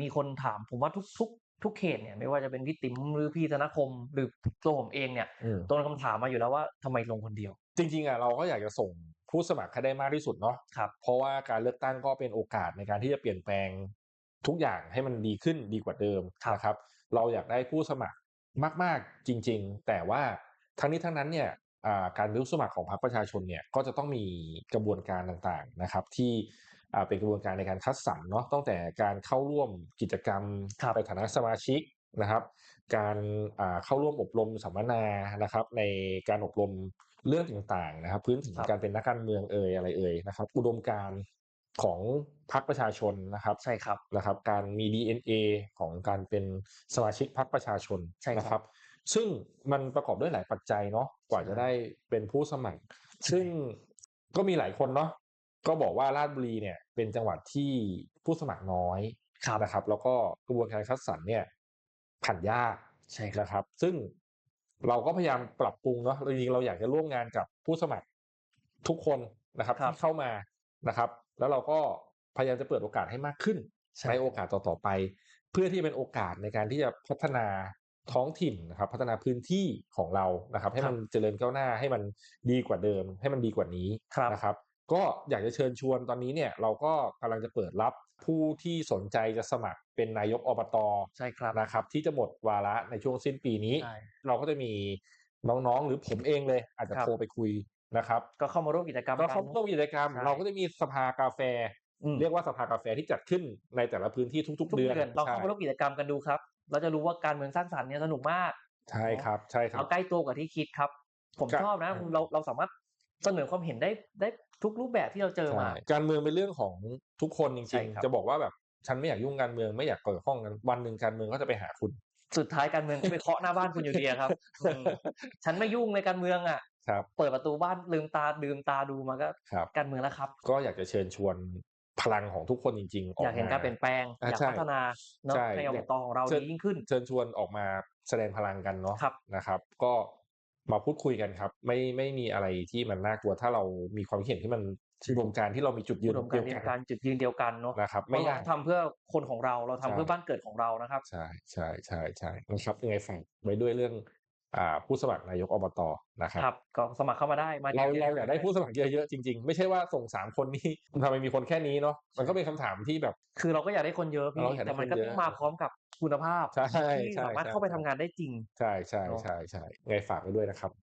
มีคนถาม ผมว่าทุกทุกทุกเขตเนี่ยไม่ว่าจะเป็นพี่ติ๋มหรือพี่ธนคม หรือตัวผมเองเนี่ยอืมโดนคำถามมาอยู่แล้วว่าทำไมลงคนเดียว จริงๆอะเราก็อยากจะส่งผู้สมัครให้ได้มากที่สุดเนาะครับเพราะว่าการเลือกตั้งก็เป็นโอกาสในการที่จะเปลี่ยนแปลงทุกอย่างให้มันดีขึ้นดีกว่าเดิมครับนะครับ เราอยากได้ผู้สมัครมาก ๆ จริง ๆ แต่ว่าทั้งนี้ทั้งนั้นเนี่ยอ่าการเป็นผู้สมัครของพรรคประชาชนเนี่ยก็จะต้องมีกระบวนการต่างๆนะครับ ที่อ่า เป็นกระบวนการในการคัดสรรเนาะตั้งแต่การเข้าร่วมกิจกรรมครับในฐานะสมาชิกนะครับ การอ่าเข้าร่วมอบรมสัมมนานะครับ ในการอบรมเรื่องต่างๆนะครับ พื้นฐานครับการเป็นนักการเมืองเอ่ยอะไรเอ่ยนะครับ อุดมการณ์ของพรรคประชาชนนะครับใช่ครับนะครับ การมี DNA ของการเป็นสมาชิกพรรคประชาชนใช่ครับนะครับซึ่งมันประกอบด้วยหลายปัจจัยเนาะกว่าใช่จะได้เป็นผู้สมัคร ซึ่งก็มีหลายคนเนาะ ก็บอกว่าราชบุรีเนี่ยเป็นจังหวัดที่ผู้สมัครน้อยครับนะครับ แล้วก็กระบวนการคัดสรรเนี่ยผ่านยากใช่ครับนะครับ ซึ่งเราก็พยายามปรับปรุงเนาะจริงๆเราอยากจะร่วมงานกับผู้สมัครทุกคนนะครับครับที่เข้ามานะครับ แล้วเราก็พยายามจะเปิดโอกาสให้มากขึ้นใช่ในโอกาสต่อๆไป เพื่อที่เป็นโอกาสในการที่จะพัฒนาท้องถิ่นนะครับ พัฒนาพื้นที่ของเรานะครับ ให้มันเจริญก้าวหน้าให้มันดีกว่าเดิม ให้มันดีกว่านี้ครับนะครับ ก็อยากจะเชิญชวนตอนนี้เนี่ยเราก็กำลังจะเปิดรับผู้ที่สนใจจะสมัครเป็นนายกอบตใช่ครับนะครับ ที่จะหมดวาระในช่วงสิ้นปีนี้ใช่เราก็จะมีน้องๆ หรือผมเองเลย อาจจะครับโทรไปคุยนะครับ ก็เข้ามาร่วมกิจกรรมก็นเขาต้องมีกิจกรรมใช่เราก็จะมีสภากาแฟอืมเรียกว่าสภากาแฟที่จัดขึ้นในแต่ละพื้นที่ทุกทุๆกเดืเดือนอนลองเข้ามาร่วมกิจกรรมกันดูครับ เราจะรู้ว่าการเมืองสร้างสรรค์เนี่ยสนุกมากใช่ครับใช่ครัเอาบใกล้ตัวกว่าที่คิดครับ ผมครับชอบนะอืมเราเราสามารถ เสนอความเห็นได้ได้ทุกรูปแบบที่เราเจอมาใช่การเมืองเป็นเรื่องของทุกคนจใช่ริงครับๆจะบอกว่าแบบฉันไม่อยากยุ่งการเมืองไม่อยากเกี่ยวข้องกันวันหนึ่งการเมืองก็จะไปหาคุณ สุดท้ายการเมืองก็ไปเคาะหน้าบ้านคุณอยู่ดีอะครับอืมฉันไม่ยุ่งในการเมืองอะครับเปิดประตูบ้านลืมตาดื่มตาดูมาก็ครับการเมืองแล้วครับ ก็อยากจะเชิญชวนพลังของทุกคนจริงๆออกอยากเห็นมาการเปลี่ยนแปลงอะอยากใช่พัฒนาเนาะใช่ในอบตของเราเชิญดียิ่งขึ้น เชิญชวนออกมาแสดงพลังกันเนาะครับนะครับ ก็ มาพูดคุยกันครับ ไม่ไม่มีอะไรที่มันน่ากลัวถ้าเรามีความเห็นที่มันอุดมการณ์ที่เรามีจุดยือุนดมการณ์เดียวกันจุดยืนเดียวกันเนาะนะครับไม่ไม่เรายากทำเพื่อคนของเราเราทำใช่เพื่อบ้านเกิดของเรานะครับใช่ใช่ใช่ใช่นะครับยังไงฝากไว้ด้วยเรื่องอ่าผู้สมัครนายกอบตนะครับครับก็สมัครเข้ามาได้มาเราที่เราอยากได้ผู้สมัครเยอะๆจริงๆ ไม่ใช่ว่าส่งสามคนนี้ทำไมมีคนแค่นี้เนาะมันก็เป็นคำถามที่แบบ คือเราก็อยากได้คนเยอะพี่เราอยากได้แต่มันก็คนเยต้อะองมาพร้อมกับ คุณภาพใช่ที่ใช่สามารถใช่เข้าไปทำงานได้จริง ใช่ใช่เนอะใช่ใช่ไงฝากไว้ด้วยนะครับ